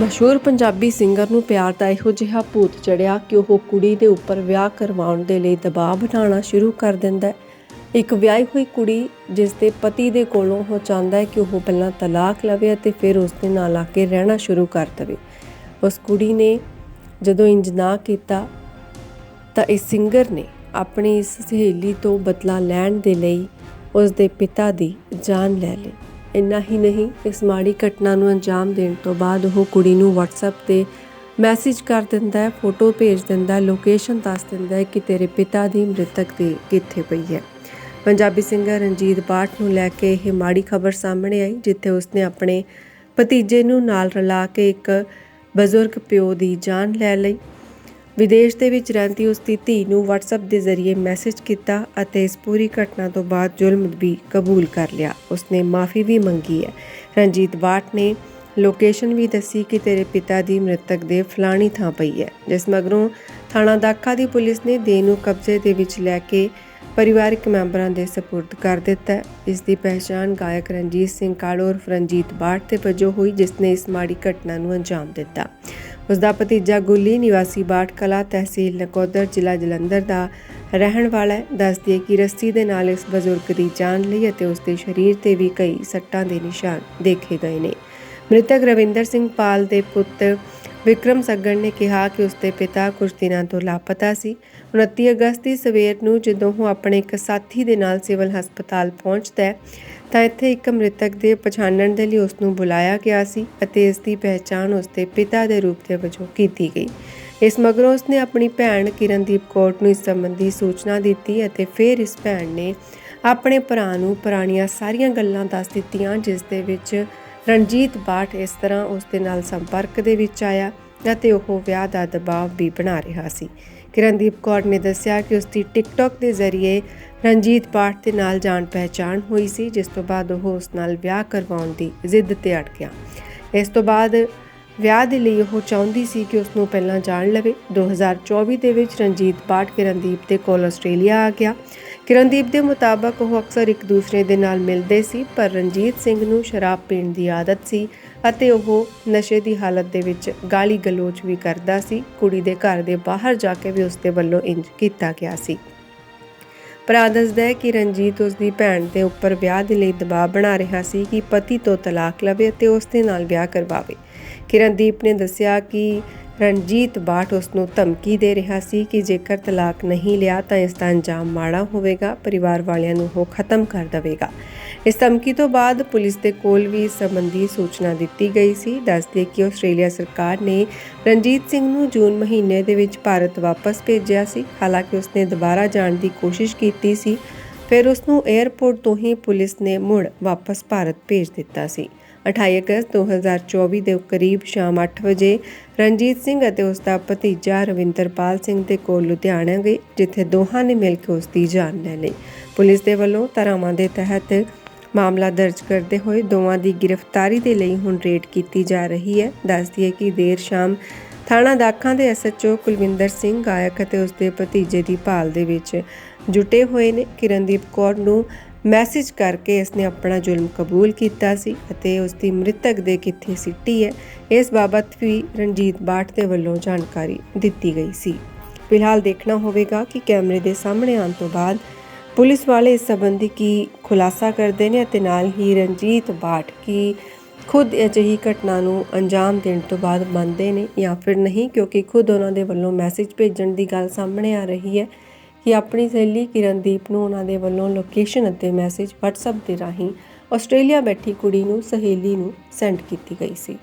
ਮਸ਼ਹੂਰ ਪੰਜਾਬੀ ਸਿੰਗਰ ਨੂੰ ਪਿਆਰ ਦਾ ਇਹੋ ਜਿਹਾ ਭੂਤ ਚੜਿਆ ਕਿ ਉਹ ਕੁੜੀ ਦੇ ਉੱਪਰ ਵਿਆਹ ਕਰਵਾਉਣ ਦੇ ਲਈ ਦਬਾਅ ਬਣਾਉਣਾ ਸ਼ੁਰੂ ਕਰ ਦਿੰਦਾ ਹੈ। ਇੱਕ ਵਿਆਹੀ ਹੋਈ ਕੁੜੀ ਜਿਸ ਦੇ ਪਤੀ ਦੇ ਕੋਲੋਂ ਉਹ ਚਾਹੁੰਦਾ ਹੈ ਕਿ ਉਹ ਪਹਿਲਾਂ ਤਲਾਕ ਲਵੇ ਅਤੇ ਫਿਰ ਉਸ ਦੇ ਨਾਲ ਆ ਕੇ ਰਹਿਣਾ ਸ਼ੁਰੂ ਕਰ ਦੇਵੇ। ਉਸ ਕੁੜੀ ਨੇ ਜਦੋਂ ਇੰਜ ਨਾ ਕੀਤਾ ਤਾਂ ਇਸ ਸਿੰਗਰ ਨੇ ਆਪਣੀ ਇਸ ਸਹੇਲੀ ਤੋਂ ਬਦਲਾ ਲੈਣ ਦੇ ਲਈ ਉਸ ਦੇ ਪਿਤਾ ਦੀ ਜਾਨ ਲੈ ਲਈ। ਇੰਨਾ ਹੀ ਨਹੀਂ, ਇਸ ਮਾੜੀ ਘਟਨਾ ਨੂੰ ਅੰਜਾਮ ਦੇਣ ਤੋਂ ਬਾਅਦ ਉਹ ਕੁੜੀ ਨੂੰ WhatsApp ਤੇ ਮੈਸੇਜ ਕਰ ਦਿੰਦਾ ਹੈ ਫੋਟੋ ਭੇਜ ਦਿੰਦਾ ਹੈ ਲੋਕੇਸ਼ਨ ਦੱਸ ਦਿੰਦਾ ਹੈ ਕਿ ਤੇਰੇ ਪਿਤਾ ਦੀ ਮ੍ਰਿਤਕ ਦੀ ਕਿੱਥੇ ਪਈ ਹੈ। ਪੰਜਾਬੀ ਸਿੰਗਰ ਰਣਜੀਤ ਬਾਠ ਨੂੰ ਲੈ ਕੇ ਇਹ ਮਾੜੀ ਖਬਰ ਸਾਹਮਣੇ ਆਈ, ਜਿੱਥੇ ਉਸਨੇ ਆਪਣੇ ਭਤੀਜੇ ਨੂੰ ਨਾਲ ਰਲਾ ਕੇ ਇੱਕ ਬਜ਼ੁਰਗ ਪਿਓ ਦੀ ਜਾਨ ਲੈ ਲਈ। ਵਿਦੇਸ਼ ਦੇ ਵਿੱਚ ਰਹਿੰਦੀ ਉਸ ਦੀ ਧੀ ਨੂੰ WhatsApp ਦੇ ਜ਼ਰੀਏ ਮੈਸੇਜ ਕੀਤਾ ਅਤੇ ਇਸ ਪੂਰੀ ਘਟਨਾ ਤੋਂ ਬਾਅਦ ਜ਼ੁਲਮ ਵੀ ਕਬੂਲ ਕਰ ਲਿਆ। ਉਸਨੇ ਮਾਫੀ ਵੀ ਮੰਗੀ ਹੈ। ਰਣਜੀਤ ਬਾਟ ਨੇ ਲੋਕੇਸ਼ਨ ਵੀ ਦੱਸੀ ਕਿ ਤੇਰੇ ਪਿਤਾ ਦੀ ਮ੍ਰਿਤਕ ਦੇ ਫਲਾਣੀ ਥਾਂ ਪਈ ਹੈ, ਜਿਸ ਮਗਰੋਂ ਥਾਣਾ ਦਾਖਾ ਦੀ ਪੁਲਿਸ ਨੇ ਦੇਹ ਨੂੰ ਕਬਜ਼ੇ ਦੇ ਵਿੱਚ ਲੈ ਕੇ ਪਰਿਵਾਰਕ ਮੈਂਬਰਾਂ ਦੇ ਸਪੁਰਦ ਕਰ ਦਿੱਤਾ ਇਸ ਦੀ ਪਹਿਚਾਣ ਗਾਇਕ ਰਣਜੀਤ ਸਿੰਘ ਕਾਲੋ ਉਰਫ ਰਣਜੀਤ ਬਾਟ ਤੇ ਵਜੋਂ ਹੋਈ, ਜਿਸ ਨੇ ਇਸ ਮਾੜੀ ਘਟਨਾ ਨੂੰ ਅੰਜਾਮ ਦਿੱਤਾ। ਉਸ ਦਾ ਭਤੀਜਾ ਗੁੱਲੀ ਨਿਵਾਸੀ ਬਾਠ ਕਲਾ ਤਹਿਸੀਲ ਨਕੋਦਰ, ਜ਼ਿਲ੍ਹਾ ਜਲੰਧਰ ਦਾ ਰਹਿਣ ਵਾਲਾ ਹੈ। ਦੱਸਦੀ ਹੈ ਕਿ ਰੱਸੀ ਦੇ ਨਾਲ ਇਸ ਬਜ਼ੁਰਗ ਦੀ ਜਾਨ ਲਈ ਅਤੇ ਉਸ ਦੇ ਸਰੀਰ ਤੇ ਵੀ ਕਈ ਸੱਟਾਂ ਦੇ ਨਿਸ਼ਾਨ ਦੇਖੇ ਗਏ ਨੇ। ਮ੍ਰਿਤਕ ਰਵਿੰਦਰ ਸਿੰਘ ਪਾਲ ਦੇ ਪੁੱਤ ਵਿਕਰਮ ਸੱਗਣ ਨੇ ਕਿਹਾ ਕਿ ਉਸਦੇ ਪਿਤਾ ਕੁਝ ਦਿਨਾਂ ਤੋਂ ਲਾਪਤਾ ਸੀ। 29 ਅਗਸਤ ਦੀ ਸਵੇਰ ਨੂੰ ਜਦੋਂ ਉਹ ਆਪਣੇ ਇੱਕ ਸਾਥੀ ਦੇ ਨਾਲ ਸਿਵਲ ਹਸਪਤਾਲ ਪਹੁੰਚਦਾ ਹੈ, ਤਾਂ ਇੱਥੇ ਇੱਕ ਮ੍ਰਿਤਕ ਦੇ ਪਛਾਣਨ ਦੇ ਲਈ ਉਸ ਨੂੰ ਬੁਲਾਇਆ ਗਿਆ ਸੀ ਅਤੇ ਇਸ ਦੀ ਪਹਿਚਾਣ ਉਸ ਦੇ ਪਿਤਾ ਦੇ ਰੂਪ ਦੇ ਵਜੋਂ ਕੀਤੀ ਗਈ। ਇਸ ਮਗਰੋਂ ਉਸਨੇ ਆਪਣੀ ਭੈਣ ਕਿਰਨਦੀਪ ਕੌਰ ਨੂੰ ਇਸ ਸੰਬੰਧੀ ਸੂਚਨਾ ਦਿੱਤੀ ਅਤੇ ਫਿਰ ਇਸ ਭੈਣ ਨੇ ਆਪਣੇ ਭਰਾ ਨੂੰ ਪੁਰਾਣੀਆਂ ਸਾਰੀਆਂ ਗੱਲਾਂ ਦੱਸ ਦਿੱਤੀਆਂ, ਜਿਸ ਦੇ ਵਿੱਚ ਰਣਜੀਤ ਬਾਠ ਇਸ ਤਰ੍ਹਾਂ ਉਸ ਦੇ ਨਾਲ ਸੰਪਰਕ ਦੇ ਵਿੱਚ ਆਇਆ ਅਤੇ ਉਹ ਵਿਆਹ ਦਾ ਦਬਾਅ ਵੀ ਬਣਾ ਰਿਹਾ ਸੀ। ਕਿਰਨਦੀਪ ਕੌਰ ਨੇ ਦੱਸਿਆ ਕਿ ਉਸ ਦੀ ਟਿਕਟੌਕ ਦੇ ਜ਼ਰੀਏ ਰਣਜੀਤ ਪਾਠ ਦੇ ਨਾਲ ਜਾਣ ਪਹਿਚਾਣ ਹੋਈ ਸੀ, ਜਿਸ ਤੋਂ ਬਾਅਦ ਉਹ ਉਸ ਨਾਲ ਵਿਆਹ ਕਰਵਾਉਣ ਦੀ ਜ਼ਿੱਦ ਤੇ ਅੜ ਗਿਆ ਇਸ ਤੋਂ ਬਾਅਦ ਵਿਆਹ ਦੇ ਲਈ ਉਹ ਚਾਹੁੰਦੀ ਸੀ ਕਿ ਉਸ ਨੂੰ ਪਹਿਲਾਂ ਜਾਣ ਲਵੇ। 2024 ਦੇ ਵਿੱਚ ਰਣਜੀਤ ਪਾਠ ਕਿਰਨਦੀਪ ਦੇ ਕੋਲ ਆਸਟ੍ਰੇਲੀਆ ਆ ਗਿਆ। ਕਿਰਨਦੀਪ ਦੇ ਮੁਤਾਬਕ ਉਹ ਅਕਸਰ ਇੱਕ ਦੂਸਰੇ ਦੇ ਨਾਲ ਮਿਲਦੇ ਸੀ, ਪਰ ਰਣਜੀਤ ਸਿੰਘ ਨੂੰ ਸ਼ਰਾਬ ਪੀਣ ਦੀ ਆਦਤ ਸੀ ਅਤੇ ਉਹ ਨਸ਼ੇ ਦੀ ਹਾਲਤ ਦੇ ਵਿੱਚ ਗਾਲੀ ਗਲੋਚ ਵੀ ਕਰਦਾ ਸੀ। ਕੁੜੀ ਦੇ ਘਰ ਦੇ ਬਾਹਰ ਜਾ ਕੇ ਵੀ ਉਸ ਦੇ ਵੱਲੋਂ ਇੰਜ ਕੀਤਾ ਗਿਆ ਸੀ। ਭਰਾ ਦੱਸਦਾ ਹੈ ਕਿ ਰਣਜੀਤ ਉਸ ਦੀ ਭੈਣ ਦੇ ਉੱਪਰ ਵਿਆਹ ਦੇ ਲਈ ਦਬਾਅ ਬਣਾ ਰਿਹਾ ਸੀ ਕਿ ਪਤੀ ਤੋਂ ਤਲਾਕ ਲਵੇ ਅਤੇ ਉਸ ਦੇ ਨਾਲ ਵਿਆਹ ਕਰਵਾਵੇ। ਕਿਰਨਦੀਪ ਨੇ ਦੱਸਿਆ ਕਿ ਰਣਜੀਤ ਬਾਠ ਉਸ ਨੂੰ ਧਮਕੀ ਦੇ ਰਿਹਾ ਸੀ ਕਿ ਜੇਕਰ ਤਲਾਕ ਨਹੀਂ ਲਿਆ ਤਾਂ ਇਸ ਦਾ ਅੰਜਾਮ ਮਾੜਾ ਹੋਵੇਗਾ, ਪਰਿਵਾਰ ਵਾਲਿਆਂ ਨੂੰ ਉਹ ਖਤਮ ਕਰ ਦੇਵੇਗਾ। ਇਸ ਧਮਕੀ ਤੋਂ ਬਾਅਦ ਪੁਲਿਸ ਦੇ ਕੋਲ ਵੀ ਇਸ ਸੰਬੰਧੀ ਸੂਚਨਾ ਦਿੱਤੀ ਗਈ ਸੀ। ਦੱਸਦੇ ਕਿ ਆਸਟ੍ਰੇਲੀਆ ਸਰਕਾਰ ਨੇ ਰਣਜੀਤ ਸਿੰਘ ਨੂੰ ਜੂਨ ਮਹੀਨੇ ਦੇ ਵਿੱਚ ਭਾਰਤ ਵਾਪਸ ਭੇਜਿਆ ਸੀ। ਹਾਲਾਂਕਿ ਉਸਨੇ ਦੁਬਾਰਾ ਜਾਣ ਦੀ ਕੋਸ਼ਿਸ਼ ਕੀਤੀ ਸੀ, ਫਿਰ ਉਸ ਨੂੰ 에ਅਰਪੋਰਟ ਤੋਂ ਹੀ ਪੁਲਿਸ ਨੇ ਮੁੜ ਵਾਪਸ ਭਾਰਤ ਭੇਜ ਦਿੱਤਾ ਸੀ। 28 ਅਗਸਤ 2024 ਦੇ ਕਰੀਬ ਸ਼ਾਮ 8 ਵਜੇ ਰਣਜੀਤ ਸਿੰਘ ਅਤੇ ਉਸ ਦਾ ਭਤੀਜਾ ਰਵਿੰਦਰਪਾਲ ਸਿੰਘ ਦੇ ਕੋਲ ਲੁਧਿਆਣਾ ਗਏ, ਜਿੱਥੇ ਦੋਹਾਂ ਨੇ ਮਿਲ ਕੇ ਉਸ ਦੀ ਜਾਨ ਲੈ ਲਈ। ਪੁਲਿਸ ਦੇ ਵੱਲੋਂ ਧਾਰਾਵਾਂ ਦੇ ਤਹਿਤ ਮਾਮਲਾ ਦਰਜ ਕਰਦੇ ਹੋਏ ਦੋਵਾਂ ਦੀ ਗ੍ਰਿਫਤਾਰੀ ਦੇ ਲਈ ਹੁਣ ਰੇਡ ਕੀਤੀ ਜਾ ਰਹੀ ਹੈ। ਦੱਸਦੀ ਹੈ ਕਿ ਦੇਰ ਸ਼ਾਮ ਥਾਣਾ ਦਾਖਾਂ ਦੇ ਐਸਐਚਓ ਕੁਲਵਿੰਦਰ ਸਿੰਘ ਗਾਇਕ ਅਤੇ ਉਸ ਦੇ ਭਤੀਜੇ ਦੀ ਭਾਲ ਦੇ ਵਿੱਚ ਜੁਟੇ ਹੋਏ ਨੇ। ਕਿਰਨਦੀਪ ਕੌਰ ਨੂੰ ਮੈਸੇਜ ਕਰਕੇ ਇਸਨੇ ਆਪਣਾ ਜ਼ੁਲਮ ਕਬੂਲ ਕੀਤਾ ਸੀ ਅਤੇ ਉਸ ਦੀ ਮ੍ਰਿਤਕ ਦੇ ਕਿੱਥੇ ਸਿੱਟੀ ਹੈ, ਇਸ ਬਾਬਤ ਵੀ ਰਣਜੀਤ ਬਾਠ ਦੇ ਵੱਲੋਂ ਜਾਣਕਾਰੀ ਦਿੱਤੀ ਗਈ ਸੀ। ਫਿਲਹਾਲ ਦੇਖਣਾ ਹੋਵੇਗਾ ਕਿ ਕੈਮਰੇ ਦੇ ਸਾਹਮਣੇ ਆਉਣ ਤੋਂ ਬਾਅਦ ਪੁਲਿਸ ਵਾਲੇ ਇਸ ਸੰਬੰਧੀ ਕੀ ਖੁਲਾਸਾ ਕਰਦੇ ਨੇ ਅਤੇ ਨਾਲ ਹੀ ਰਣਜੀਤ ਬਾਠ ਕੀ ਖੁਦ ਅਜਿਹੀ ਘਟਨਾ ਨੂੰ ਅੰਜਾਮ ਦੇਣ ਤੋਂ ਬਾਅਦ ਮੰਨਦੇ ਨੇ ਜਾਂ ਫਿਰ ਨਹੀਂ, ਕਿਉਂਕਿ ਖੁਦ ਉਹਨਾਂ ਦੇ ਵੱਲੋਂ ਮੈਸੇਜ ਭੇਜਣ ਦੀ ਗੱਲ ਸਾਹਮਣੇ ਆ ਰਹੀ ਹੈ। ਕਿ ਆਪਣੀ ਸਹੇਲੀ ਕਿਰਨਦੀਪ ਨੂੰ ਉਹਨਾਂ ਦੇ ਵੱਲੋਂ ਲੋਕੇਸ਼ਨ ਅਤੇ ਮੈਸੇਜ WhatsApp ਦੇ ਰਾਹੀਂ ਆਸਟ੍ਰੇਲੀਆ ਬੈਠੀ ਕੁੜੀ ਨੂੰ ਸਹੇਲੀ ਨੂੰ ਸੈਂਡ ਕੀਤੀ ਗਈ ਸੀ।